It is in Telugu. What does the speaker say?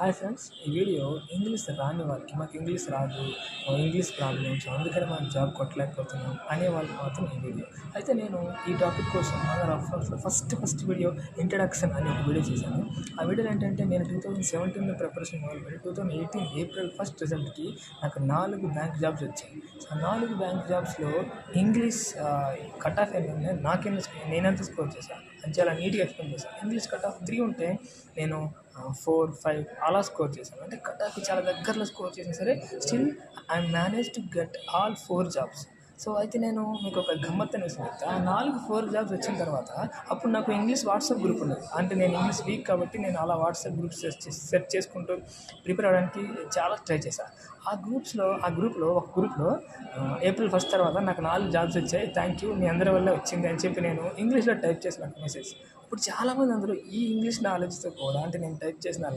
హాయ్ ఫ్రెండ్స్ ఈ వీడియో ఇంగ్లీష్ రాని వాళ్ళకి మాకు ఇంగ్లీష్ రాదు ఇంగ్లీష్ ప్రాబ్లమ్స్ అందుకని మనం జాబ్ కొట్టలేకపోతున్నాం అనే వాళ్ళకి మాత్రం ఈ వీడియో. అయితే నేను ఈ టాపిక్ కోసం ఫస్ట్ ఫస్ట్ వీడియో ఇంట్రడక్షన్ అనే ఒక వీడియో చేశాను. ఆ వీడియోలో ఏంటంటే నేను టూ థౌజండ్ సెవెంటీన్లో ప్రిపరేషన్ మొదలుపెట్టి two thousand eighteen April first రిజల్ట్కి నాకు నాలుగు బ్యాంక్ జాబ్స్ వచ్చాయి. సో ఆ నాలుగు బ్యాంక్ జాబ్స్లో ఇంగ్లీష్ కట్ ఆఫ్ ఏంటంటే నాకెన్ని నేనెంత స్కోర్ చేశాను అని చాలా నీట్గా ఎక్స్ప్లెయిన్ చేశాను ఇంగ్లీష్ కట్ ఆఫ్ త్రీ ఉంటే నేను ఫోర్ ఫైవ్ అలా స్కోర్ చేశాను. అంటే కట్ ఆఫ్కి చాలా దగ్గరలో స్కోర్ చేసినా సరే still I manage to get all four jobs. So అయితే నేను మీకు ఒక గమ్మత్ అనేసి ఆ నాలుగు ఫోర్ జాబ్స్ వచ్చిన తర్వాత అప్పుడు నాకు ఇంగ్లీష్ వాట్సాప్ గ్రూప్ ఉన్నది. అంటే నేను ఇంగ్లీష్ వీక్ కాబట్టి నేను అలా వాట్సాప్ గ్రూప్స్ సెట్ చేసుకుంటూ ప్రిపేర్ అవ్వడానికి చాలా ట్రై చేశాను ఆ గ్రూప్స్లో ఆ గ్రూప్లో ఒక గ్రూప్లో ఏప్రిల్ ఫస్ట్ తర్వాత నాకు నాలుగు జాబ్స్ వచ్చాయి. థ్యాంక్ యూ మీ అందరి వల్ల వచ్చింది అని చెప్పి నేను ఇంగ్లీష్లో టైప్ చేసిన మెసేజ్ ఇప్పుడు చాలామంది అందరూ ఈ ఇంగ్లీష్ నాలెడ్జ్తో కూడా అంటే నేను టైప్ చేసిన